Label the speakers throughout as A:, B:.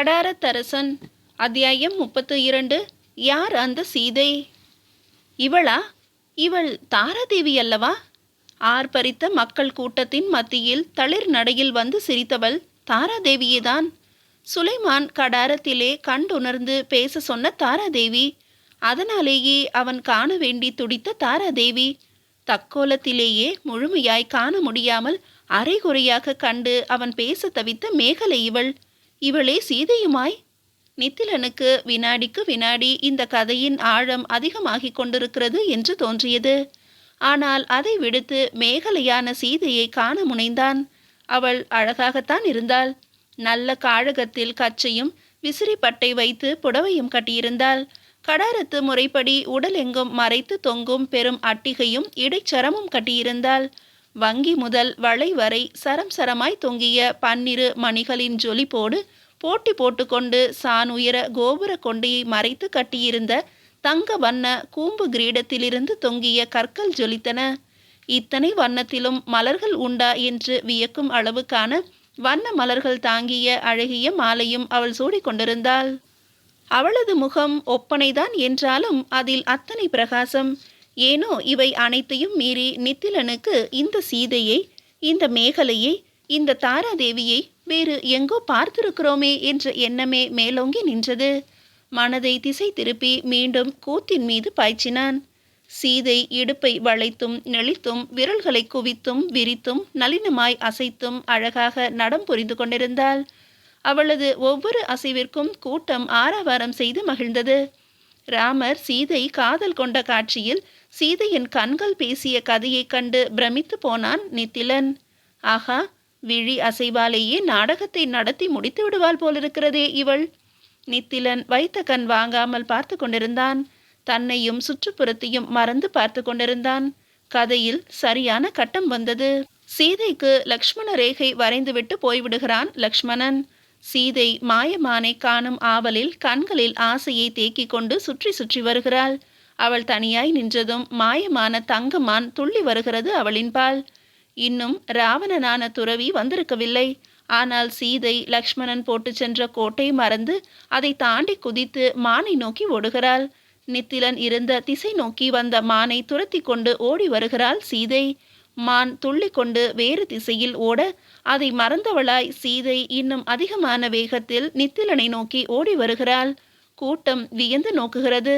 A: கடாரத்தரசன் அத்தியாயம் முப்பத்து இரண்டு யார் அந்த சீதை? இவளா? இவள் தாராதேவி அல்லவா? ஆர்ப்பரித்த மக்கள் கூட்டத்தின் மத்தியில் தளிர் நடையில் வந்து சிரித்தவள் தாராதேவியேதான். சுலைமான் கடாரத்திலே கண்டுணர்ந்து பேச சொன்ன தாராதேவி அதனாலேயே அவன் காண வேண்டி துடித்த தாராதேவி தக்கோலத்திலேயே முழுமையாய் காண முடியாமல் அரைகுறையாக கண்டு அவன் பேச தவித்த மேகலை இவள். இவளே சீதையுமாய்? நித்திலனுக்கு வினாடிக்கு வினாடி இந்த கதையின் ஆழம் அதிகமாகிக் கொண்டிருக்கிறது என்று தோன்றியது. ஆனால் அதை விடுத்து மேகலையான சீதையை காண முனைந்தான். அவள் அழகாகத்தான் இருந்தாள். நல்ல காழகத்தில் கச்சையும் விசிறிப்பட்டை வைத்து புடவையும் கட்டியிருந்தாள். கடாரத்து முறைப்படி உடலெங்கும் மறைத்து தொங்கும் பெரும் அட்டிகையும் இடைச்சரமும் கட்டியிருந்தாள். வங்கி முதல் வளை வரை சரம் சரமாய் தொங்கிய பன்னிரு மணிகளின் ஜொலிப்போடு போட்டி போட்டுக்கொண்டு சான் உயர கோபுர கொண்டையை மறைத்து கட்டியிருந்த தங்க வண்ண கூம்பு கிரீடத்திலிருந்து தொங்கிய கற்கள் ஜொலித்தன. இத்தனை வண்ணத்திலும் மலர்கள் உண்டா என்று வியக்கும் அளவுக்கான வண்ண மலர்கள் தாங்கிய அழகிய மாலையும் அவள் சூடிக்கொண்டிருந்தாள் அவளது முகம் ஒப்பனைதான் என்றாலும் அதில் அத்தனை பிரகாசம். ஏனோ இவை அனைத்தையும் மீறி நித்திலனுக்கு இந்த சீதையை இந்த மேகலையை இந்த தாராதேவியை வேறு எங்கோ பார்த்திருக்கிறோமே என்ற எண்ணமே மேலோங்கி நின்றது. மனதை திசை திருப்பி மீண்டும் கூத்தின் மீது பாய்ச்சினான். சீதை இடுப்பை வளைத்தும் நெளித்தும் விரல்களை குவித்தும் விரித்தும் நளினமாய் அசைத்தும் அழகாக நடம் புரிந்து கொண்டிருந்தாள். அவளது ஒவ்வொரு அசைவிற்கும் கூட்டம் ஆரவாரம் செய்து மகிழ்ந்தது. ராமர் சீதை காதல் கொண்ட காட்சியில் சீதையின் கண்கள் பேசிய கதையைக் கண்டு பிரமித்து போனான் நித்திலன். ஆகா விழி அசைவாலேயே நாடகத்தை நடத்தி முடித்து விடுவாள் போலிருக்கிறதே இவள். நித்திலன் வைத்த கண் வாங்காமல் பார்த்து கொண்டிருந்தான். தன்னையும் சுற்றுப்புறத்தையும் மறந்து பார்த்து கொண்டிருந்தான். கதையில் சரியான கட்டம் வந்தது. சீதைக்கு லக்ஷ்மண ரேகை வரைந்துவிட்டு போய்விடுகிறான் லக்ஷ்மணன். சீதை மாயமானை காணும் ஆவலில் கண்களில் ஆசையை தேக்கிக் கொண்டு சுற்றி சுற்றி வருகிறாள். அவள் தனியாய் நின்றதும் மாயமான தங்கமான் துள்ளி வருகிறது அவளின்பால் இன்னும் ராவணனான துறவி வந்திருக்கவில்லை. ஆனால் சீதை லக்ஷ்மணன் போட்டு சென்ற கோட்டை மறந்து அதை தாண்டி குதித்து மானை நோக்கி ஓடுகிறாள். நித்திலன் இருந்த திசை நோக்கி வந்த மானை துரத்தி கொண்டு ஓடி வருகிறாள் சீதை. மான் துள்ளிக்கொண்டு வேறு திசையில் ஓட அதை மறந்தவளாய் சீதை இன்னும் அதிகமான வேகத்தில் நித்திலனை நோக்கி ஓடி வருகிறாள். கூட்டம் வியந்து நோக்குகிறது.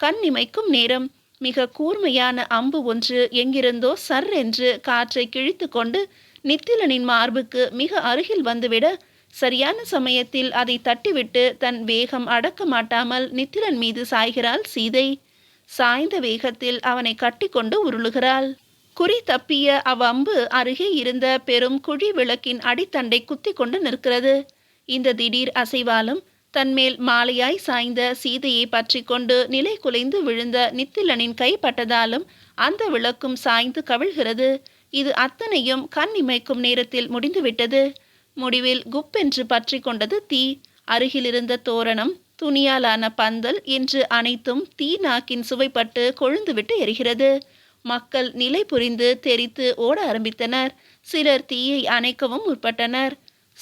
A: கண் இமைக்கும் நேரம். மிக கூர்மையான அம்பு ஒன்று எங்கிருந்தோ சர் என்று காற்றை கிழித்து கொண்டு நித்திலனின் மார்புக்கு மிக அருகில் வந்துவிட சரியான சமயத்தில் அதை தட்டிவிட்டு தன் வேகம் அடக்க மாட்டாமல் நித்திலன் மீது சாய்கிறாள் சீதை. சாய்ந்த வேகத்தில் அவனை கட்டிக்கொண்டு உருளுகிறாள். குறி தப்பிய அவ்வம்பு அருகே இருந்த பெரும் குழி விளக்கின் அடித்தண்டை குத்தி கொண்டு நிற்கிறது. இந்த திடீர் அசைவாலும் தன்மேல் மாலையாய் சாய்ந்த சீதையை பற்றி கொண்டு நிலை குலைந்து விழுந்த நித்திலனின் கைப்பட்டதாலும் அந்த விளக்கும் சாய்ந்து கவிழ்கிறது. இது அத்தனையும் கண் இமைக்கும் நேரத்தில் முடிந்துவிட்டது. முடிவில் குப்பென்று பற்றி கொண்டது தீ. அருகிலிருந்த தோரணம் துணியாலான பந்தல் என்று அனைத்தும் தீ நாக்கின் சுவைப்பட்டு கொழுந்துவிட்டு எரிகிறது. மக்கள் நிலை புரிந்து தெரித்து ஓட ஆரம்பித்தனர். சிலர் தீயை அணைக்கவும் முற்பட்டனர்.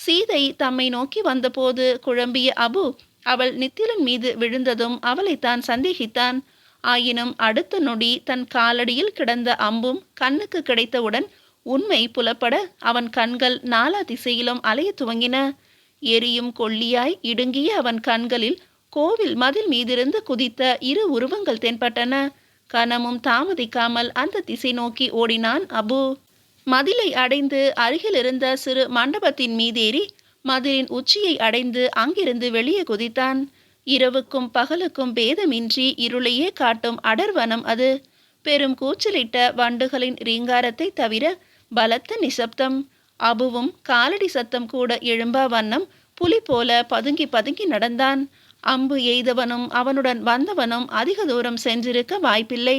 A: சீதை தம்மை நோக்கி வந்தபோது குழம்பிய அபு அவள் நித்திலன் மீது விழுந்ததும் அவளைத்தான் சந்தேகித்தான். ஆயினும் அடுத்த நொடி தன் காலடியில் கிடந்த அம்பும் கண்ணுக்கு கிடைத்தவுடன் உண்மை புலப்பட அவன் கண்கள் நாலா திசையிலும் அலைய துவங்கின. எரியும் கொள்ளியாய் இடுங்கிய அவன் கண்களில் கோவில் மதில் மீதிருந்து குதித்த இரு உருவங்கள் தென்பட்டன. கணமும் தாமதிக்காமல் அந்த திசை நோக்கி ஓடினான் அபு. மதிலை அடைந்து அருகில் இருந்த சிறு மண்டபத்தின் மீதேறி மதிலின் உச்சியை அடைந்து அங்கிருந்து வெளியே குதித்தான். இரவுக்கும் பகலுக்கும் பேதமின்றி இருளையே காட்டும் அடர்வனம் அது. பெரும் கூச்சலிட்ட வண்டுகளின் ரீங்காரத்தை தவிர பலத்த நிசப்தம். அபுவும் காலடி சத்தம் கூட எழும்பா வண்ணம் புலி போல பதுங்கி பதுங்கி நடந்தான். அம்பு எய்தவனும் அவனுடன் வந்தவனும் அதிக தூரம் சென்றிருக்க வாய்ப்பில்லை.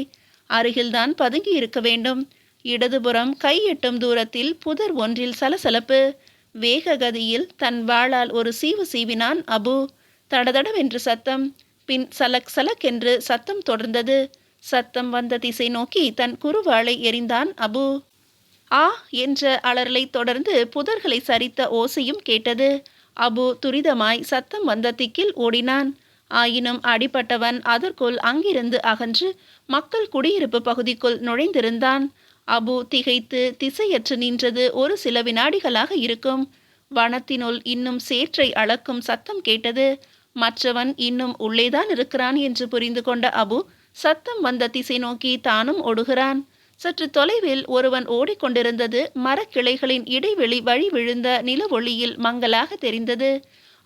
A: அருகில்தான் பதுங்கி இருக்க வேண்டும். இடதுபுறம் கை எட்டும் தூரத்தில் புதர் ஒன்றில் சலசலப்பு. வேக கதியில் தன் வாளால் ஒரு சீவு சீவினான் அபு. தடதடவென்று சத்தம். பின் சலக் சலக் என்று சத்தம் தொடர்ந்தது. சத்தம் வந்த திசை நோக்கி தன் குறுவாளை எறிந்தான் அபு. ஆ என்ற அலறலை தொடர்ந்து புதர்களை சரித்த ஓசையும் கேட்டது. அபு துரிதமாய் சத்தம் வந்த திக்கில் ஓடினான். ஆயினும் அடிபட்டவன் அதற்குள் அங்கிருந்து அகன்று மக்கள் குடியிருப்பு பகுதிக்குள் நுழைந்திருந்தான். அபு திகைத்து திசையற்று நின்றது ஒரு சில வினாடிகளாக இருக்கும். வனத்தினுள் இன்னும் சேற்றை அளக்கும் சத்தம் கேட்டது. மற்றவன் இன்னும் உள்ளேதான் இருக்கிறான் என்று புரிந்து கொண்ட அபு சத்தம் வந்த திசை நோக்கி தானும் ஓடுகிறான் சற்று தொலைவில் ஒருவன் ஓடிக்கொண்டிருந்தது மரக்கிளைகளின் இடைவெளி வழி விழுந்த நில ஒளியில் மங்கலாக தெரிந்தது.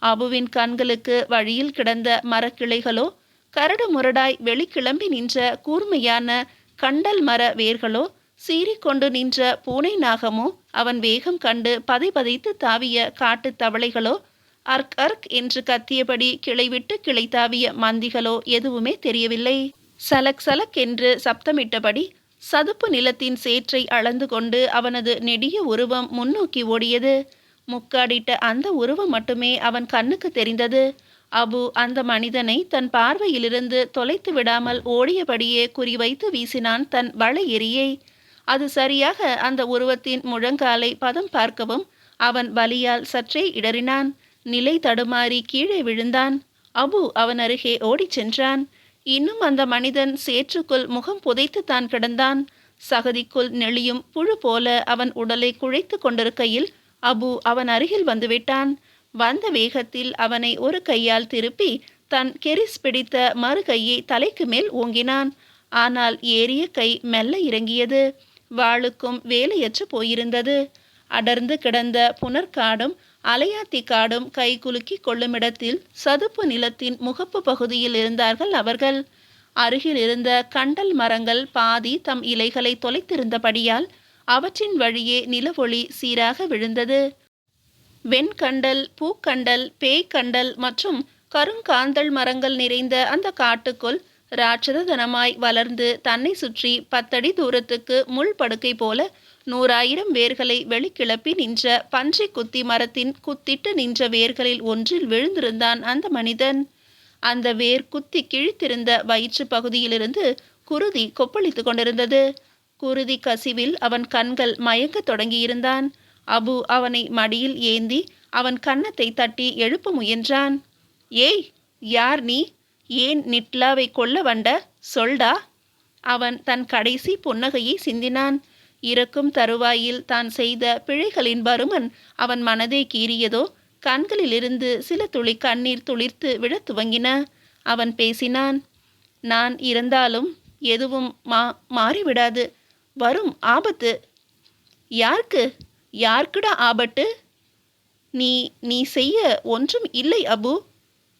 A: அபுவின் கண்களுக்கு வழியில் கிடந்த மரக்கிளைகளோ கரடு முரடாய் வெளிக்கிளம்பி நின்ற கூர்மையான கண்டல் மர வேர்களோ சீறிக்கொண்டு நின்ற பூனை நாகமோ அவன் வேகம் கண்டு பதைபதைத்து தாவிய காட்டுத் தவளைகளோ அர்க் அர்க் என்று கத்தியபடி கிளைவிட்டு கிளை தாவிய மந்திகளோ எதுவுமே தெரியவில்லை. சலக் சலக் என்று சப்தமிட்டபடி சதுப்பு நிலத்தின் சேற்றை அளந்து கொண்டு அவனது நெடிய உருவம் முன்னோக்கி ஓடியது. முக்காடிட்ட அந்த உருவம் மட்டுமே அவன் கண்ணுக்கு தெரிந்தது. அபு அந்த மனிதனை தன் பார்வையிலிருந்து தொலைத்து விடாமல் ஓடியபடியே குறிவைத்து வீசினான் தன் வள எரியை அது சரியாக அந்த உருவத்தின் முழங்காலை பதம் பார்க்கவும் அவன் வலியால் சற்றே இடறினான். நிலை தடுமாறி கீழே விழுந்தான். அபு அவன் அருகே ஓடிச் சென்றான். இன்னும் அந்த மனிதன் சேற்றுக்குள் முகம் புதைத்து தான் கிடந்தான். சகதிக்குள் நெளியும் புழு போல அவன் உடலை குழைத்து கொண்டிருக்கையில் அபு அவன் அருகில் வந்துவிட்டான். வந்த வேகத்தில் அவனை ஒரு கையால் திருப்பி தன் கெரிஸ் பிடித்த மறு கையை தலைக்கு மேல் ஓங்கினான். ஆனால் ஏறிய கை மெல்ல இறங்கியது. வாளுக்கும் வேலையற்று போயிருந்தது. அடர்ந்து கிடந்த புனர்காடும் அலையாத்தி காடும் கை குலுக்கி கொள்ளுமிடத்தில் சதுப்பு நிலத்தின் முகப்பு பகுதியில் இருந்தார்கள் அவர்கள். அருகில் இருந்த கண்டல் மரங்கள் பாதி தம் இலைகளை தொலைத்திருந்தபடியால் அவற்றின் வழியே நிலவொளி சீராக விழுந்தது. வெண்கண்டல் பூக்கண்டல் பேய்க்கண்டல் மற்றும் கருங்காந்தல் மரங்கள் நிறைந்த அந்த காட்டுக்குள் ராட்சதனமாய் வளர்ந்து தன்னை சுற்றி பத்தடி தூரத்துக்கு முள் படுக்கை போல நூறாயிரம் வேர்களை வெளிக்கிளப்பி நின்ற பன்றி குத்தி மரத்தின் குத்திட்டு நின்ற வேர்களில் ஒன்றில் விழுந்திருந்தான் அந்த மனிதன். அந்த வேர் குத்தி கிழித்திருந்த வயிற்று பகுதியிலிருந்து குருதி கொப்பளித்து கொண்டிருந்தது. குருதி கசிவில் அவன் கண்கள் மயங்க தொடங்கியிருந்தான். அபு அவனை மடியில் ஏந்தி அவன் கன்னத்தை தட்டி எழுப்ப முயன்றான். ஏய் யார் நீ? ஏன் நிட்லாவை கொல்ல வந்த? சொல்டா. அவன் தன் கடைசி புன்னகையை சிந்தினான். இறக்கும் தருவாயில் தான் செய்த பிழைகளின் பருமன் அவன் மனதை கீறியதோ கண்களிலிருந்து சில துளி கண்ணீர் துளிர்த்து விழத் துவங்கின. அவன் பேசினான் நான் இருந்தாலும் எதுவும் மா மாறிவிடாது. வரும் ஆபத்து. யாருக்கு? யாருக்குடா ஆபத்து நீ நீ செய்ய ஒன்றும் இல்லை அபு.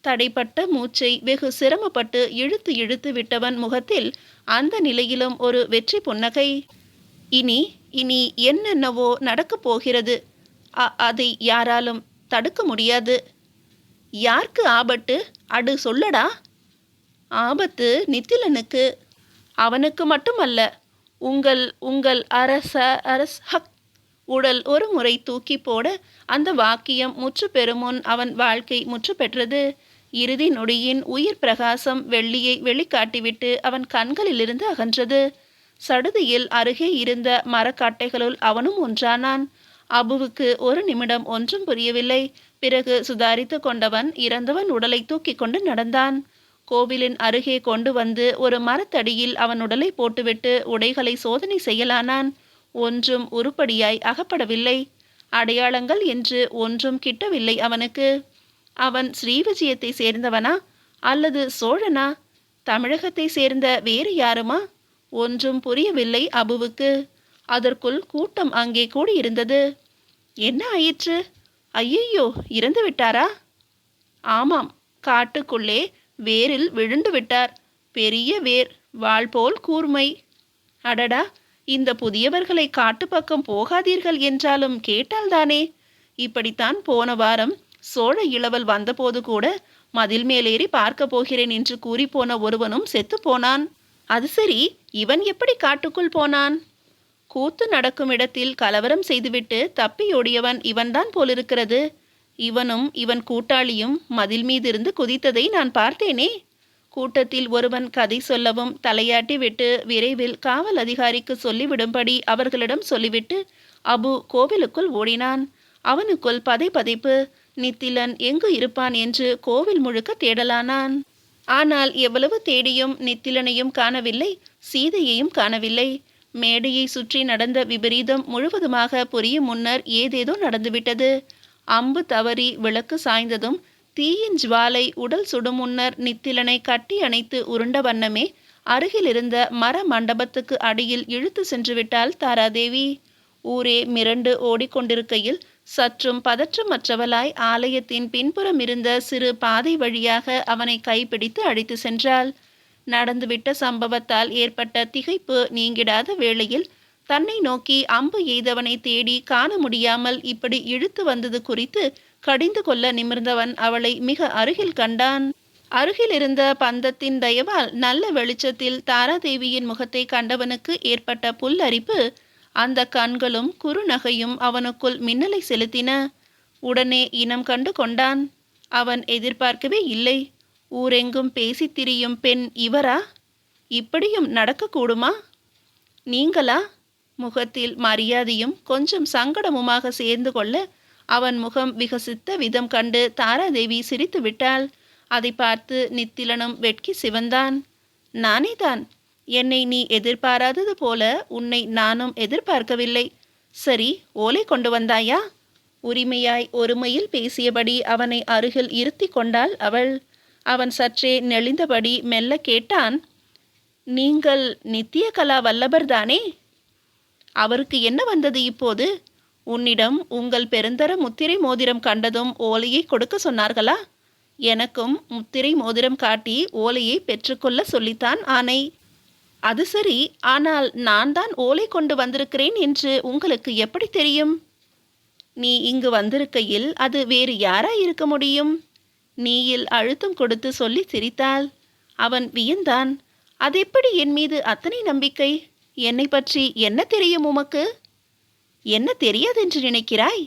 A: தடைப்பட்ட மூச்சை வெகு சிரமப்பட்டு இழுத்து இழுத்து விட்டவன் முகத்தில் அந்த நிலையிலும் ஒரு வெற்றி புன்னகை. இனி இனி என்னென்னவோ நடக்கப் போகிறது. அ- அதை யாராலும் தடுக்க முடியாது. யாருக்கு ஆபத்து? அடு சொல்லடா. ஆபத்து நித்திலனுக்கு. அவனுக்கு மட்டுமல்ல உங்கள் உங்கள் அரச அரஸ் ஹக் உடல் ஒரு முறை தூக்கி போட அந்த வாக்கியம் முற்று பெறுமுன் அவன் வாழ்க்கை முற்று பெற்றது இறுதி நொடியின் உயிர் பிரகாசம் வெள்ளியை வெளிக்காட்டிவிட்டு அவன் கண்களிலிருந்து அகன்றது. சடுதியில் அருகே இருந்த மரக்காட்டைகளுள் அவனும் ஒன்றானான். அபுவுக்கு ஒரு நிமிடம் ஒன்றும் புரியவில்லை. பிறகு சுதாரித்து கொண்டவன் இறந்தவன் உடலை தூக்கி கொண்டு நடந்தான். கோவிலின் அருகே கொண்டு வந்து ஒரு மரத்தடியில் அவன் உடலை போட்டுவிட்டு உடைகளை சோதனை செய்யலானான். ஒன்றும் உருப்படியாய் அகப்படவில்லை. அடையாளங்கள் என்று ஒன்றும் கிட்டவில்லை அவனுக்கு. அவன் ஸ்ரீவிஜயத்தை சேர்ந்தவனா அல்லது சோழனா? தமிழகத்தை சேர்ந்த வேறு யாருமா? ஒன்றும் புரியவில்லை அபுவுக்கு. அதற்குள் கூட்டம் அங்கே கூடியிருந்தது. என்ன ஆயிற்று? ஐயையோ இறந்து விட்டாரா? ஆமாம் காட்டுக்குள்ளே வேரில் விழுந்து விட்டார். பெரிய வேர் வாள் போல் கூர்மை. அடடா இந்த புதியவர்களை காட்டு பக்கம் போகாதீர்கள் என்றாலும் கேட்டால்தானே? இப்படித்தான் போன வாரம் சோழ இளவல் வந்தபோது கூட மதில் மேலேறி பார்க்க போகிறேன் என்று கூறி போன ஒருவனும் செத்து போனான். அது சரி இவன் எப்படி காட்டுக்குள் போனான்? கூத்து நடக்கும் இடத்தில் கலவரம் செய்துவிட்டு தப்பியோடியவன் இவன்தான் போலிருக்கிறது. இவனும் இவன் கூட்டாளியும் மதில் மீதிருந்து குதித்ததை நான் பார்த்தேனே. கூட்டத்தில் ஒருவன் கதை சொல்லவும் தலையாட்டி விட்டு விரைவில் காவல் அதிகாரிக்கு சொல்லிவிடும்படி அவர்களிடம் சொல்லிவிட்டு அபு கோவிலுக்குள் ஓடினான். அவனுக்குள் பதை பதைப்பு நித்திலன் எங்கு இருப்பான் என்று கோவில் முழுக்க தேடலானான். ஆனால் எவ்வளவு தேடியும் நித்திலனையும் காணவில்லை சீதையையும் காணவில்லை. மேடையை சுற்றி நடந்த விபரீதம் முழுவதுமாக புரியும் முன்னர் ஏதேதோ நடந்துவிட்டது. அம்பு தவறி விளக்கு சாய்ந்ததும் தீயின் ஜுவாலை உடல் சுடும் முன்னர் நித்திலனை கட்டி அணைத்து உருண்ட வண்ணமே அருகிலிருந்த மர மண்டபத்துக்கு அடியில் இழுத்து சென்றுவிட்டாள் தாராதேவி. ஊரே மிரண்டு ஓடிக்கொண்டிருக்கையில் சற்றும் பதற்றமற்றவளாய் ஆலயத்தின் பின்புறம் இருந்த சிறு பாதை வழியாக அவனை கைப்பிடித்து அழைத்து சென்றாள். நடந்துவிட்ட சம்பவத்தால் ஏற்பட்ட திகைப்பு நீங்கிடாத வேளையில் தன்னை நோக்கி அம்பு எய்தவனை தேடி காண முடியாமல் இப்படி இழுத்து வந்தது குறித்து கடிந்து கொள்ள நிமிர்ந்தவன் அவளை மிக அருகில் கண்டான். அருகில் இருந்த பந்தத்தின் தயவால் நல்ல வெளிச்சத்தில் தாராதேவியின் முகத்தை கண்டவனுக்கு ஏற்பட்ட புல்லரிப்பு அந்த கண்களும் குறுநகையும் அவனுக்குள் மின்னலை செலுத்தின. உடனே இனம் கண்டு கொண்டான் அவன் எதிர்பார்க்கவே இல்லை. ஊரெங்கும் பேசித் திரியும் பெண் இவரா? இப்படியும் நடக்கக்கூடுமா? நீங்களா? முகத்தில் மரியாதையும் கொஞ்சம் சங்கடமுமாக சேர்ந்து கொள்ள அவன் முகம் விகசித்த விதம் கண்டு தாராதேவி சிரித்து விட்டாள் அதை பார்த்து நித்திலனும் வெட்கி சிவந்தான். நானே தான் என்னை நீ எதிர்பாராதது போல உன்னை நானும் எதிர்பார்க்கவில்லை. சரி ஓலை கொண்டு வந்தாயா? உரிமையாய் ஒருமையில் பேசியபடி அவனை அருகில் இருத்தி கொண்டாள் அவள். அவன் சற்றே நெளிந்தபடி மெல்ல கேட்டான் நீங்கள் நித்திய கலா வல்லபர்தானே அவருக்கு என்ன வந்தது இப்போது? உன்னிடம் உங்கள் பெருந்தர முத்திரை மோதிரம் கண்டதும் ஓலையை கொடுக்க சொன்னார்களா? எனக்கும் முத்திரை மோதிரம் காட்டி ஓலையை பெற்றுக்கொள்ள சொல்லித்தான் ஆனை. அது சரி ஆனால் நான் தான் ஓலை கொண்டு வந்திருக்கிறேன் என்று உங்களுக்கு எப்படி தெரியும்? நீ இங்கு வந்திருக்கையில் அது வேறு யாரா இருக்க முடியும்? நீயில் அழுத்தம் கொடுத்து சொல்லி சிரித்தாள். அவன் வியந்தான். அதெப்படி என் மீது அத்தனை நம்பிக்கை? என்னை பற்றி என்ன தெரியும் உமக்கு? என்ன தெரியாதென்று நினைக்கிறாய்?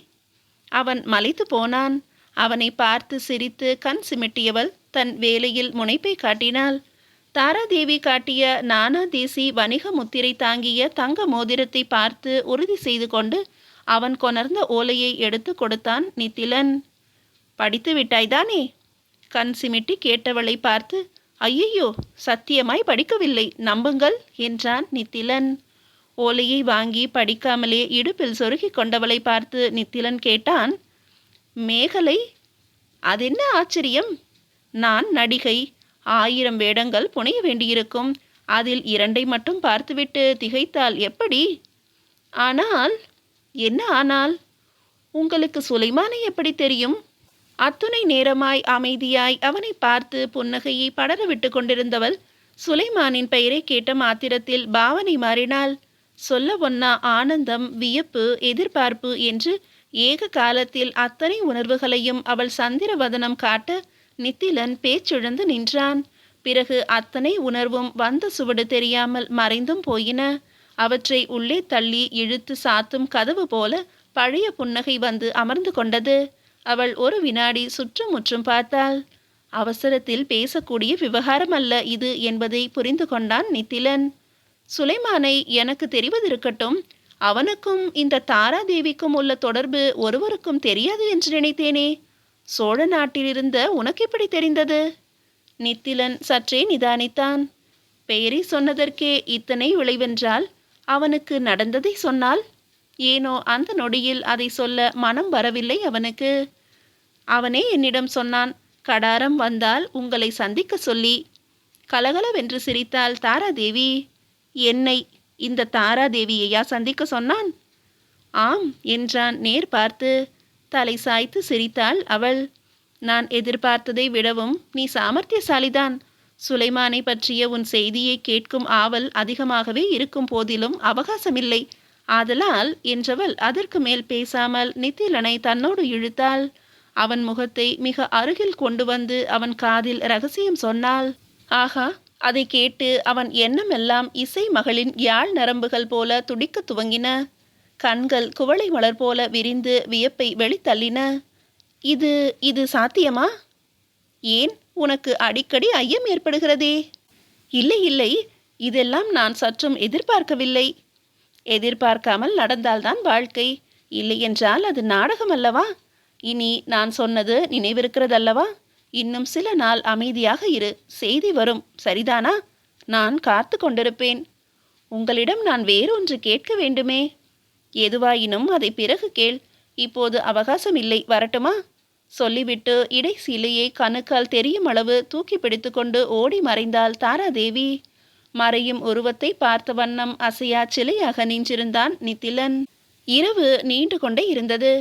A: அவன் மலைத்து போனான். அவனை பார்த்து சிரித்து கண் சிமிட்டியவள் தன் வேலையில் முனைப்பை காட்டினாள். தாராதேவி காட்டிய நானா தேசி வணிக முத்திரை தாங்கிய தங்க மோதிரத்தை பார்த்து உறுதி செய்து கொண்டு அவன் கொணர்ந்த ஓலையை எடுத்து கொடுத்தான் நித்திலன். படித்து விட்டாய்தானே கண் சிமிட்டி கேட்டவளை பார்த்து ஐயையோ சத்தியமாய் படிக்கவில்லை நம்புங்கள் என்றான் நித்திலன். ஓலையை வாங்கி படிக்காமலே இடுப்பில் சொருகி கொண்டவளை பார்த்து நித்திலன் கேட்டான் மேகலை அதென்ன ஆச்சரியம்? நான் நடிகை ஆயிரம் வேடங்கள் புனைய வேண்டியிருக்கும். அதில் இரண்டை மட்டும் பார்த்துவிட்டு திகைத்தால் எப்படி? ஆனால் என்ன ஆனால்? உங்களுக்கு சுலைமானை எப்படி தெரியும்? அத்துணை நேரமாய் அமைதியாய் அவனை பார்த்து புன்னகையை படர விட்டு கொண்டிருந்தவள் சுலைமானின் பெயரை கேட்ட மாத்திரத்தில் பாவனை மாறினாள். சொல்ல ஒன்னா ஆனந்தம் வியப்பு எதிர்பார்ப்பு என்று ஏக காலத்தில் அத்தனை உணர்வுகளையும் அவள் சந்திரவதனம் காட்ட நித்திலன் பேச்சிழந்து நின்றான். பிறகு அத்தனை உணர்வும் வந்த சுவடு தெரியாமல் மறைந்தும் போயின. அவற்றை உள்ளே தள்ளி இழுத்து சாத்தும் கதவு போல பழைய புன்னகை வந்து அமர்ந்து கொண்டது. அவள் ஒரு வினாடி சுற்றுமுற்றும் பார்த்தாள். அவசரத்தில் பேசக்கூடிய விவகாரம் அல்ல இது என்பதை புரிந்து கொண்டான் நித்திலன். சுலைமானை எனக்கு தெரிவதிருக்கட்டும் அவனுக்கும் இந்த தாராதேவிக்கும் உள்ள தொடர்பு ஒருவருக்கும் தெரியாது என்று நினைத்தேனே. சோழ நாட்டிலிருந்த உனக்கு எப்படி தெரிந்தது? நித்திலன் சற்றே நிதானித்தான். பெயரை சொன்னதற்கே இத்தனை விளைவென்றால் அவனுக்கு நடந்ததை சொன்னால்? ஏனோ அந்த நொடியில் அதை சொல்ல மனம் வரவில்லை அவனுக்கு. அவனே என்னிடம் சொன்னான் கடாரம் வந்தால் உங்களை சந்திக்க சொல்லி. கலகலவென்று சிரித்தாள் தாராதேவி. என்னை இந்த தாராதேவியையா சந்திக்க சொன்னான்? ஆம் என்றான் நேர் பார்த்து. தலை சாய்த்து சிரித்தாள் அவள். நான் எதிர்பார்த்ததை விடவும் நீ சாமர்த்தியசாலிதான். சுலைமானை பற்றிய உன் செய்தியை கேட்கும் ஆவல் அதிகமாகவே இருக்கும் போதிலும் அவகாசமில்லை. ஆதலால் என்றவள் அதற்கு மேல் பேசாமல் நித்திலனை தன்னோடு இழுத்தாள். அவன் முகத்தை மிக அருகில் கொண்டு வந்து அவன் காதில் ரகசியம் சொன்னாள். ஆகா அதை கேட்டு அவன் எண்ணமெல்லாம் இசை மகளின் யாழ் நரம்புகள் போல துடிக்கத் துவங்கின. கண்கள் குவளை மலர் போல விரிந்து வியப்பை வெளித்தள்ளின. இது இது சாத்தியமா? ஏன் உனக்கு அடிக்கடி ஐயம் ஏற்படுகிறதே? இல்லை இல்லை. இதெல்லாம் நான் சற்றும் எதிர்பார்க்கவில்லை. எதிர்பார்க்காமல் நடந்தால்தான் வாழ்க்கை. இல்லை என்றால் அது நாடகம் அல்லவா? இனி நான் சொன்னது நினைவிருக்கிறதல்லவா? இன்னும் சில நாள் அமைதியாக இரு. செய்தி வரும். சரிதானா? நான் காத்து கொண்டிருப்பேன். உங்களிடம் நான் வேறொன்று கேட்க வேண்டுமே? எதுவாயினும் அதை பிறகு கேள். இப்போது அவகாசம் இல்லை வரட்டுமா? சொல்லிவிட்டு இடை சீலையை கணுக்கால் தெரியும் அளவு தூக்கி பிடித்துக்கொண்டு ஓடி மறைந்தாள் தாராதேவி. மறையும் உருவத்தை பார்த்த வண்ணம் அசையா சிலையாக நின்றிருந்தான் நித்திலன். இரவு நீண்டு கொண்டே இருந்தது.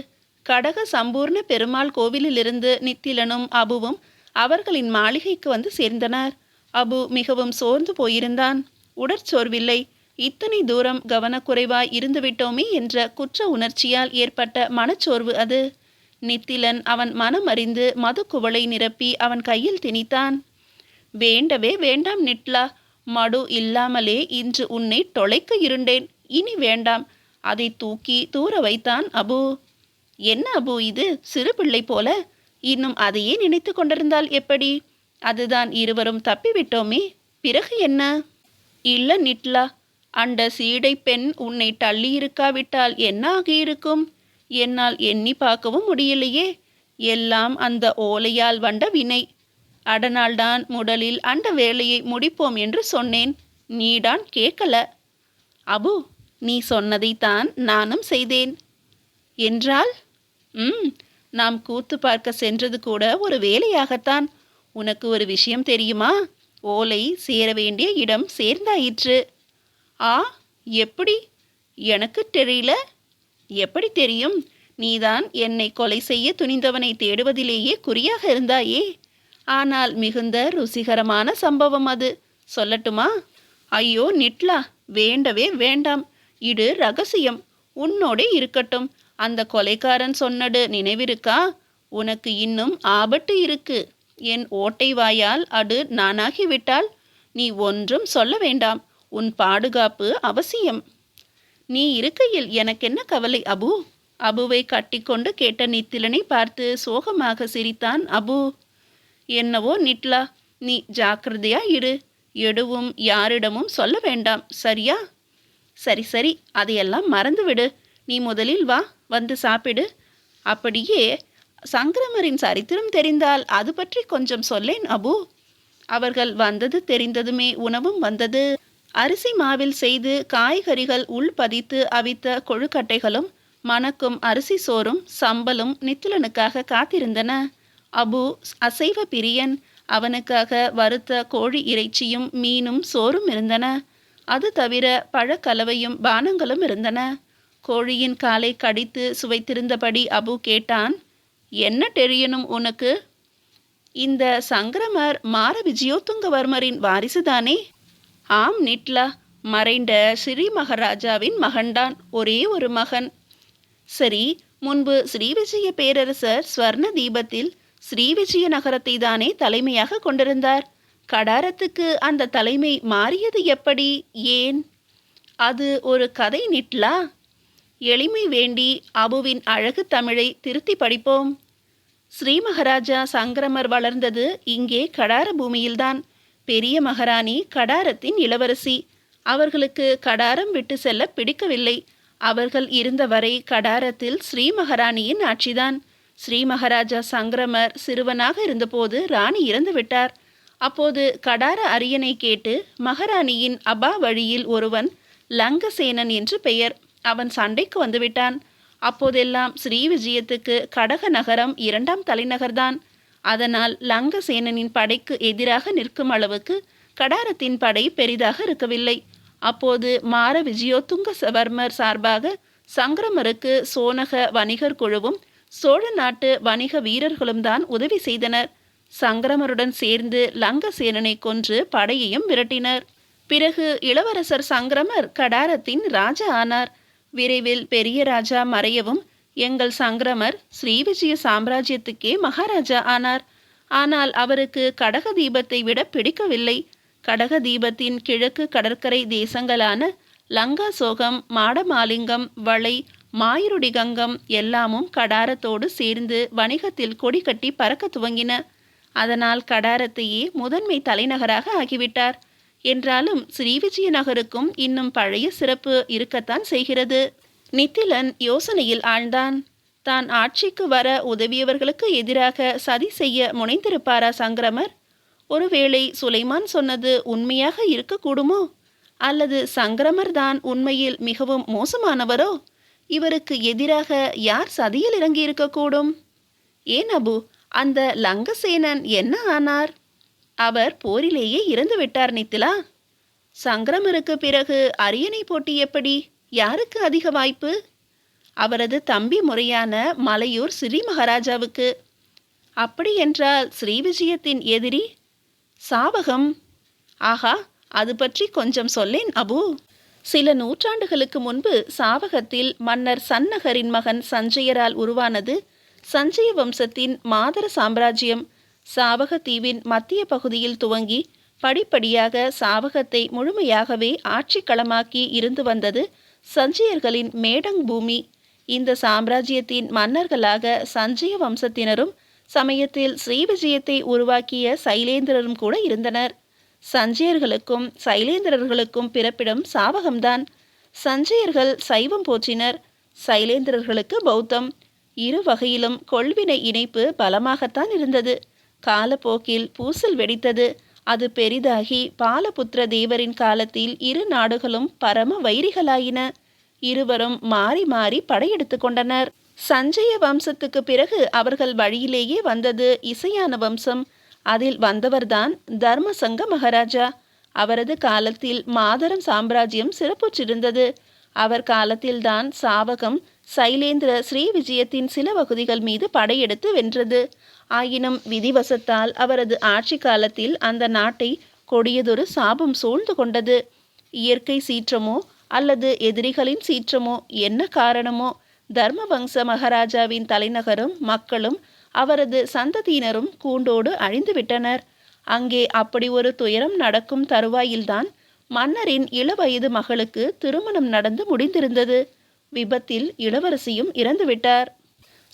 A: கடக சம்பூர்ண பெருமாள் கோவிலிலிருந்து நித்திலனும் அபுவும் அவர்களின் மாளிகைக்கு வந்து சேர்ந்தனர். அபு மிகவும் சோர்ந்து போயிருந்தான். உடற்சோர்வில்லை. இத்தனை தூரம் கவனக்குறைவாய் இருந்துவிட்டோமே என்ற குற்ற உணர்ச்சியால் ஏற்பட்ட மனச்சோர்வு அது. நித்திலன் அவன் மனம் அறிந்து மதுக்குவளை நிரப்பி அவன் கையில் திணித்தான். வேண்டவே வேண்டாம் நிட்லா மடு இல்லாமலே இன்று உன்னை தொலைக்க இருண்டேன். இனி வேண்டாம் அதை தூக்கி தூர வைத்தான் அபு. என்ன அபு இது சிறு பிள்ளை போல? இன்னும் அதையே நினைத்து கொண்டிருந்தால் எப்படி? அதுதான் இருவரும் தப்பிவிட்டோமே பிறகு என்ன? இல்ல நிட்லா அந்த சீடை பெண் உன்னை தள்ளி இருக்காவிட்டால் என்ன ஆகியிருக்கும் என்னால் எண்ணி பார்க்கவும் முடியலையே. எல்லாம் அந்த ஓலையால் வந்த வினை. அதனால்தான் முதலில் அந்த வேலையை முடிப்போம் என்று சொன்னேன். நீதான் கேட்கல. அபு நீ சொன்னதைத்தான் நானும் செய்தேன். என்றால் ம் நாம் கூத்து பார்க்க சென்றது கூட ஒரு வேலையாகத்தான். உனக்கு ஒரு விஷயம் தெரியுமா? ஓலை சேர வேண்டிய இடம் சேர்ந்தாயிற்று. ஆ எப்படி? எனக்கு தெரியல. எப்படி தெரியும்? நீதான் என்னை கொலை செய்ய துணிந்தவனை தேடுவதிலேயே குறியாக இருந்தாயே. ஆனால் மிகுந்த ருசிகரமான சம்பவம் அது. சொல்லட்டுமா? ஐயோ நிட்லா வேண்டவே வேண்டாம். இது ரகசியம். உன்னோடே இருக்கட்டும். அந்த கொலைக்காரன் சொன்னது நினைவிருக்கா? உனக்கு இன்னும் ஆபத்து இருக்கு. என் ஓட்டை வாயால் அது நானாகிவிட்டால் நீ ஒன்றும் சொல்ல வேண்டாம். உன் பாதுகாப்பு அவசியம். நீ இருக்கையில் எனக்கென்ன கவலை அபு? அபுவை கட்டிக்கொண்டு கேட்ட நித்திலனை பார்த்து சோகமாக சிரித்தான் அபு. என்னவோ நிட்லா நீ ஜாக்கிரதையா இரு. எதுவும் யாரிடமும் சொல்ல வேண்டாம் சரியா? சரி சரி அதையெல்லாம் மறந்துவிடு. நீ முதலில் வா வந்து சாப்பிடு. அப்படியே சங்கிரமரின் சரித்திரம் தெரிந்தால் அது பற்றி கொஞ்சம் சொல்லேன் அபு. அவர்கள் வந்தது தெரிந்ததுமே உணவும் வந்தது. அரிசி மாவில் செய்து காய்கறிகள் உள் பதித்து அவித்த கொழுக்கட்டைகளும் மணக்கும் அரிசி சோறும் சம்பலும் நித்துலனுக்காக காத்திருந்தன. அபு அசைவ பிரியன் அவனுக்காக வறுத்த கோழி இறைச்சியும் மீனும் சோறும் இருந்தன. அது தவிர பழக்கலவையும் பானங்களும் இருந்தன. கோழியின் காலை கடித்து சுவைத்திருந்தபடி அபு கேட்டான் என்ன தெரியணும் உனக்கு? இந்த சங்கரமர் மார விஜயோத்துங்கவர்மரின் வாரிசுதானே? ஆம் நிட்லா. மறைந்த ஸ்ரீ மகாராஜாவின் மகன்தான் ஒரே ஒரு மகன். சரி முன்பு ஸ்ரீவிஜய பேரரசர் ஸ்வர்ண தீபத்தில் ஸ்ரீவிஜய நகரத்தை தானே தலைமையாக கொண்டிருந்தார். கடாரத்துக்கு அந்த தலைமை மாறியது எப்படி ஏன்? அது ஒரு கதை நிட்லா. எளிமை வேண்டி அபுவின் அழகு தமிழை திருத்தி படிப்போம். ஸ்ரீ மகாராஜா சங்கிரமர் வளர்ந்தது இங்கே கடார பூமியில்தான். பெரிய மகாராணி கடாரத்தின் இளவரசி. அவர்களுக்கு கடாரம் விட்டு செல்ல பிடிக்கவில்லை. அவர்கள் இருந்தவரை கடாரத்தில் ஸ்ரீ மகாராணியின் ஆட்சிதான். ஸ்ரீ மகாராஜா சங்கிரமர் சிறுவனாக இருந்தபோது ராணி இறந்துவிட்டார் அப்போது கடார அரியணை கேட்டு மகாராணியின் அபா வழியில் ஒருவன் லங்கசேனன் என்று பெயர். அவன் சண்டைக்கு வந்துவிட்டான். அப்போதெல்லாம் ஸ்ரீ விஜயத்துக்கு கடக நகரம் இரண்டாம் தலைநகர்தான். அதனால் லங்கசேனனின் படைக்கு எதிராக நிற்கும் அளவுக்கு கடாரத்தின் படை பெரிதாக இருக்கவில்லை. அப்போது மார விஜயோத்துங்க சவர்மர் சார்பாக சங்கிரமருக்கு சோனக வணிகர் குழுவும் சோழ நாட்டு வணிக வீரர்களும் தான் உதவி செய்தனர். சங்கரமருடன் சேர்ந்து லங்கசேனனை கொன்று படையையும் விரட்டினர். பிறகு இளவரசர் சங்கிரமர் கடாரத்தின் ராஜா ஆனார். விரைவில் பெரிய ராஜா மறையவும் எங்கள் சங்கிரமர் ஸ்ரீவிஜய சாம்ராஜ்யத்துக்கே மகாராஜா ஆனார். ஆனால் அவருக்கு கடக தீபத்தை விட பிடிக்கவில்லை. கடக தீபத்தின் கிழக்கு கடற்கரை தேசங்களான லங்கா சோகம் மாடமாலிங்கம் வளை மாயிருடிகங்கம் எல்லாமும் கடாரத்தோடு சேர்ந்து வணிகத்தில் கொடி கட்டி பறக்க துவங்கின. அதனால் கடாரத்தையே முதன்மை தலைநகராக ஆகிவிட்டார். என்றாலும் ஸ்ரீவிஜய நகருக்கும் இன்னும் பழைய சிறப்பு இருக்கத்தான் செய்கிறது. நித்திலன் யோசனையில் ஆழ்ந்தான். தான் ஆட்சிக்கு வர உதவியவர்களுக்கு எதிராக சதி செய்ய முனைந்திருப்பாரா சங்கரமர்? ஒருவேளை சுலைமான் சொன்னது உண்மையாக இருக்கக்கூடுமோ? அல்லது சங்கரமர் தான் உண்மையில் மிகவும் மோசமானவரோ? இவருக்கு எதிராக யார் சதியில் இறங்கி இருக்கக்கூடும் ஏன் அபு அந்த லங்கசேனன் என்ன ஆனார்? அவர் போரிலேயே இறந்து விட்டார் நித்திலா. சங்கரமருக்கு பிறகு அரியணை போட்டி எப்படி? யாருக்கு அதிக வாய்ப்பு? அவரது தம்பி முறையான மலையூர் ஸ்ரீ மகாராஜாவுக்கு. அப்படி என்றால் ஸ்ரீவிஜயத்தின் எதிரி? சாவகம். ஆஹா அது பற்றி கொஞ்சம் சொல்லேன் அபு. சில நூற்றாண்டுகளுக்கு முன்பு சாவகத்தில் மன்னர் சன்னகரின் மகன் சஞ்சயரால் உருவானது சஞ்சய வம்சத்தின் மாதர சாம்ராஜ்யம். சாவகத்தீவின் மத்திய பகுதியில் துவங்கி படிப்படியாக சாவகத்தை முழுமையாகவே ஆட்சிக்களமாக்கி இருந்து வந்தது சஞ்சியர்களின் மேடங் பூமி. இந்த சாம்ராஜ்யத்தின் மன்னர்களாக சஞ்சய வம்சத்தினரும் சமயத்தில் ஸ்ரீவிஜயத்தை உருவாக்கிய சைலேந்திரரும் கூட இருந்தனர். சஞ்சயர்களுக்கும் சைலேந்திரர்களுக்கும் பிறப்பிடம் சாவகம்தான் சஞ்சயர்கள் சைவம் போற்றினர். சைலேந்திரர்களுக்கு பௌத்தம். இரு வகையிலும் கொள்வினை இணைப்பு பலமாகத்தான் இருந்தது. காலப்போக்கில் பூசல் வெடித்தது. அது பெரிதாகி பாலபுத்திர தேவரின் காலத்தில் இரு நாடுகளும் பரம வைரிகளாயின. இருவரும் மாறி மாறி படையெடுத்து கொண்டனர். சஞ்சய வம்சத்துக்கு பிறகு அவர்கள் வழியிலேயே வந்தது இசையான வம்சம். அதில் வந்தவர்தான் தர்மசங்க மகாராஜா. அவரது காலத்தில் மாதரம் சாம்ராஜ்யம் சிறப்புற்றிருந்தது. அவர் காலத்தில்தான் சாவகம் சைலேந்திர ஸ்ரீ விஜயத்தின் சில பகுதிகள் மீது படையெடுத்து வென்றது. ஆயினும் விதிவசத்தால் அவரது ஆட்சி காலத்தில் அந்த நாட்டை கொடியதொரு சாபம் சூழ்ந்து கொண்டது. இயற்கை சீற்றமோ அல்லது எதிரிகளின் சீற்றமோ என்ன காரணமோ? தர்மவம்ச மகாராஜாவின் தலைநகரும் மக்களும் அவரது சந்ததியினரும் கூண்டோடு அழிந்துவிட்டனர். அங்கே அப்படி ஒரு துயரம் நடக்கும் தருவாயில்தான் மன்னரின் இளவயது மகளுக்கு திருமணம் நடந்து முடிந்திருந்தது. விபத்தில் இளவரசியும் இறந்துவிட்டார்.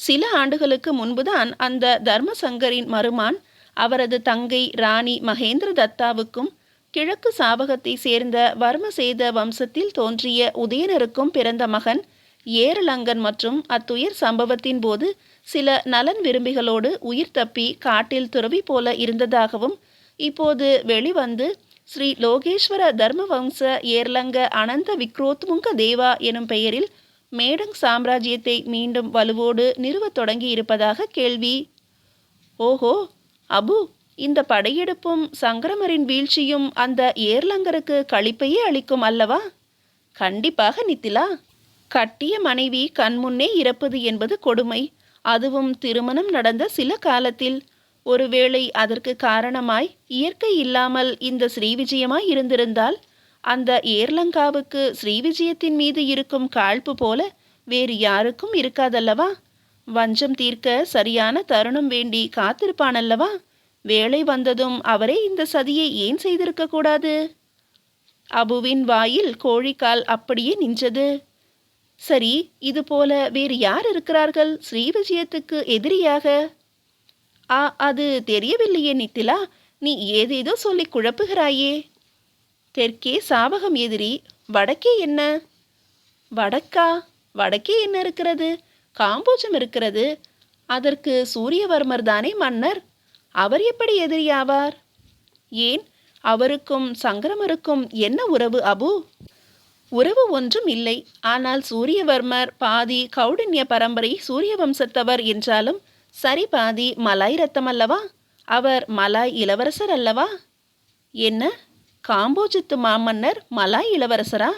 A: சில ஆண்டுகளுக்கு முன்புதான் அந்த தர்மசங்கரின் மருமான் அவரது தங்கை ராணி மகேந்திர தத்தாவுக்கும் கிழக்கு சாவகத்தை சேர்ந்த வர்மசேத வம்சத்தில் தோன்றிய உதயனருக்கும் பிறந்த மகன் ஏரலங்கன் மற்றும் அத்துயர் சம்பவத்தின் போது சில நலன் விரும்பிகளோடு உயிர் தப்பி காட்டில் துறவி போல இருந்ததாகவும் இப்போது வெளிவந்து ஸ்ரீ லோகேஸ்வர தர்மவம்ச ஏர்லங்க அனந்த விக்ரோத்முங்க தேவா எனும் பெயரில் மேடங் சாம்ராஜ்யத்தை மீண்டும் வலுவோடு நிறுவத் தொடங்கி இருப்பதாக கேள்வி. ஓஹோ அபு இந்த படையெடுப்பும் சங்கரமரின் வீழ்ச்சியும் அந்த ஏர்லங்கருக்கு களிப்பையே அளிக்கும் அல்லவா? கண்டிப்பாக நித்திலா. கட்டிய மனைவி கண்முன்னே இறப்பது என்பது கொடுமை. அதுவும் திருமணம் நடந்த சில காலத்தில். ஒருவேளை அதற்கு காரணமாய் இயற்கை இல்லாமல் இந்த ஸ்ரீவிஜயமாய் இருந்திருந்தால் அந்த ஏர்லங்காவுக்கு ஸ்ரீவிஜயத்தின் மீது இருக்கும் காழ்ப்பு போல வேறு யாருக்கும் இருக்காதல்லவா? வஞ்சம் தீர்க்க சரியான தருணம் வேண்டி காத்திருப்பானல்லவா? வேலை வந்ததும் அவரே இந்த சதியை ஏன் செய்திருக்க கூடாது? அபுவின் வாயில் கோழிக்கால் அப்படியே நின்றது. சரி இது போல வேறு யார் இருக்கிறார்கள்? ஸ்ரீவிஜயத்துக்கு எதிரியாக? ஆ அது தெரியவில்லையே நித்திலா. நீ ஏதேதோ சொல்லி குழப்புகிறாயே. தெற்கே சாவகம் எதிரி வடக்கே என்ன? வடக்கா? வடக்கே என்ன இருக்கிறது? காம்போஜம் இருக்கிறது. அதற்கு சூரியவர்மர் தானே மன்னர். அவர் எப்படி எதிரியாவார்? ஏன் அவருக்கும் சங்கரமருக்கும் என்ன உறவு அபு? உறவு ஒன்றும் இல்லை. ஆனால் சூரியவர்மர் பாதி கௌடின்ய பரம்பரை சூரிய வம்சத்தவர் என்றாலும் சரி பாதி மலாய் ரத்தம் அல்லவா? அவர் மலாய் இளவரசர் அல்லவா? என்ன? காம்போஜித்து மாமன்னர் மலாய் இளவரசரா?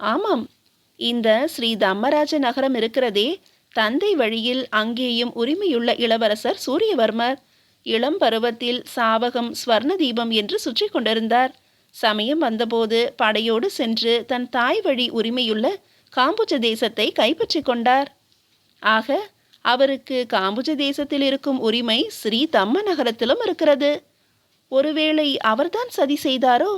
A: ஆமாம் இந்த ஸ்ரீ தம்மராஜ நகரம் இருக்கிறதே. தந்தை வழியில் அங்கேயும் உரிமையுள்ள இளவரசர் சூரியவர்மர். இளம் பருவத்தில் சாவகம் ஸ்வர்ண தீபம் என்று சுற்றி கொண்டிருந்தார். சமயம் வந்தபோது படையோடு சென்று தன் தாய் வழி உரிமையுள்ள காம்புஜ தேசத்தை கைப்பற்றி கொண்டார். ஆக அவருக்கு காம்புஜ தேசத்தில் இருக்கும் உரிமை ஸ்ரீ தம்ம நகரத்திலும் இருக்கிறது. ஒருவேளை அவர்தான் சதி செய்தாரோ?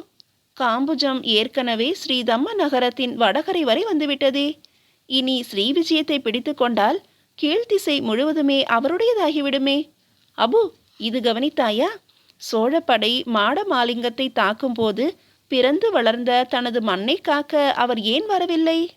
A: காம்புஜம் ஏற்கனவே ஸ்ரீதம்ம நகரத்தின் வடகரை வரை வந்துவிட்டதே. இனி ஸ்ரீவிஜயத்தை பிடித்து கொண்டால் கீழ்த்திசை முழுவதுமே அவருடையதாகிவிடுமே. அபு இது கவனித்தாயா? சோழப்படை மாடமாலிங்கத்தை தாக்கும்போது பிறந்து வளர்ந்த தனது மண்ணை காக்க அவர் ஏன் வரவில்லை?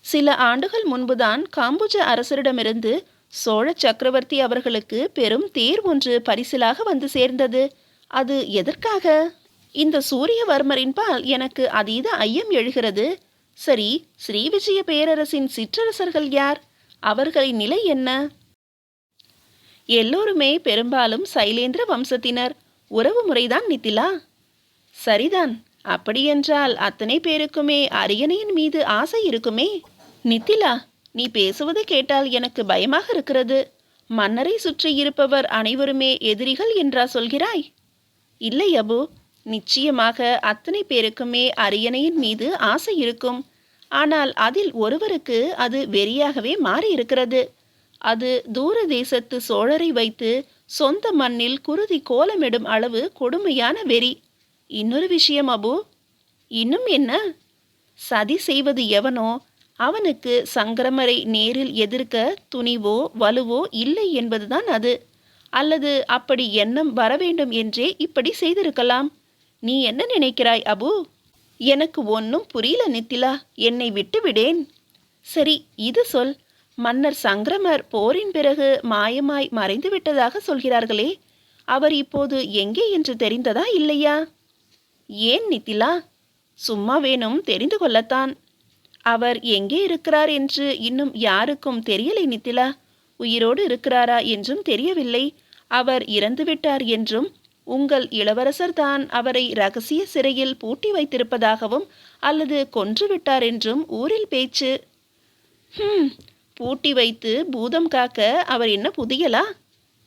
A: சில ஆண்டுகள் முன்புதான் காம்புஜ அரசரிடமிருந்து சோழ சக்கரவர்த்தி அவர்களுக்கு பெரும் தேர் ஒன்று பரிசிலாக வந்து சேர்ந்தது. அது எதற்காக? இந்த சூரியவர்மரின் பால் எனக்கு அதீத ஐயம் எழுகிறது. சரி ஸ்ரீ விஜய பேரரசின் சிற்றரசர்கள் யார்? அவர்களின் நிலை என்ன? எல்லோருமே பெரும்பாலும் சைலேந்திர வம்சத்தினர். உறவு முறைதான் நித்திலா. சரிதான் அப்படியென்றால் அத்தனை பேருக்குமே அரியணையின் மீது ஆசை இருக்குமே. நித்திலா நீ பேசுவது கேட்டால் எனக்கு பயமாக இருக்கிறது. மன்னரை சுற்றி இருப்பவர் அனைவருமே எதிரிகள் என்றா சொல்கிறாய்? இல்லை அபு நிச்சயமாக அத்தனை பேருக்குமே அரியணையின் மீது ஆசை இருக்கும். ஆனால் அதில் ஒருவருக்கு அது வெறியாகவே மாறி இருக்கிறது அது தூர தேசத்து சோழரை வைத்து சொந்த மண்ணில் குருதி கோலமிடும் அளவு கொடுமையான வெறி. இன்னொரு விஷயம் அபு இன்னும் என்ன? சதி செய்வது எவனோ அவனுக்கு சங்கரமரை நேரில் எதிர்க்க துணிவோ வலுவோ இல்லை என்பதுதான் அது. அல்லது அப்படி எண்ணம் வரவேண்டும் என்றே இப்படி செய்திருக்கலாம். நீ என்ன நினைக்கிறாய் அபு? எனக்கு ஒன்றும் புரியல நித்திலா. என்னை விட்டு விடேன் சரி இது சொல். மன்னர் சங்கிரமர் போரின் பிறகு மாயமாய் மறைந்து விட்டதாக சொல்கிறார்களே. அவர் இப்போது எங்கே என்று தெரிந்ததா இல்லையா? ஏன் நித்திலா? சும்மா வேணும் தெரிந்து கொள்ளத்தான். அவர் எங்கே இருக்கிறார் என்று இன்னும் யாருக்கும் தெரியலை நித்திலா. உயிரோடு இருக்கிறாரா என்றும் தெரியவில்லை. அவர் இறந்துவிட்டார் என்றும் உங்கள் இளவரசர் தான் அவரை ரகசிய சிறையில் பூட்டி வைத்திருப்பதாகவும் அல்லது கொன்றுவிட்டார் என்றும் ஊரில் பேச்சு. ஹம் பூட்டி வைத்து பூதம் காக்க அவர் என்ன புதியலா?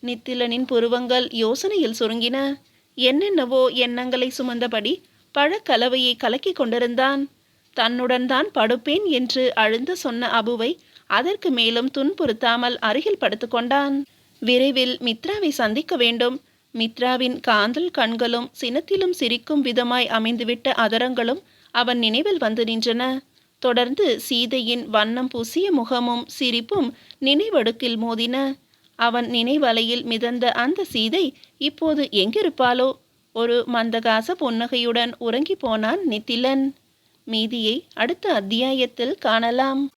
A: நித்திலனின் புருவங்கள் யோசனையில் சுருங்கின. என்னென்னவோ எண்ணங்களை சுமந்தபடி பழக்கலவையை கலக்கி கொண்டிருந்தான். தன்னுடன் தான் படுப்பேன் என்று அழுந்து சொன்ன அபுவை அதற்கு மேலும் துன்புறுத்தாமல் அருகில் படுத்துக்கொண்டான் விரைவில் மித்ராவை சந்திக்க வேண்டும். மித்ராவின் காந்தல் கண்களும் சினத்திலும் சிரிக்கும் விதமாய் அமைந்துவிட்ட அதரங்களும் அவன் நினைவில் வந்து நின்றன. தொடர்ந்து சீதையின் வண்ணம் பூசிய முகமும் சிரிப்பும் நினைவடுக்கில் மோதின. அவன் நினைவலையில் மிதந்த அந்த சீதை இப்போது எங்கிருப்பாளோ? ஒரு மந்தகாச புன்னகையுடன் உறங்கி போனான் நித்திலன். மீதியை அடுத்த அத்தியாயத்தில் காணலாம்.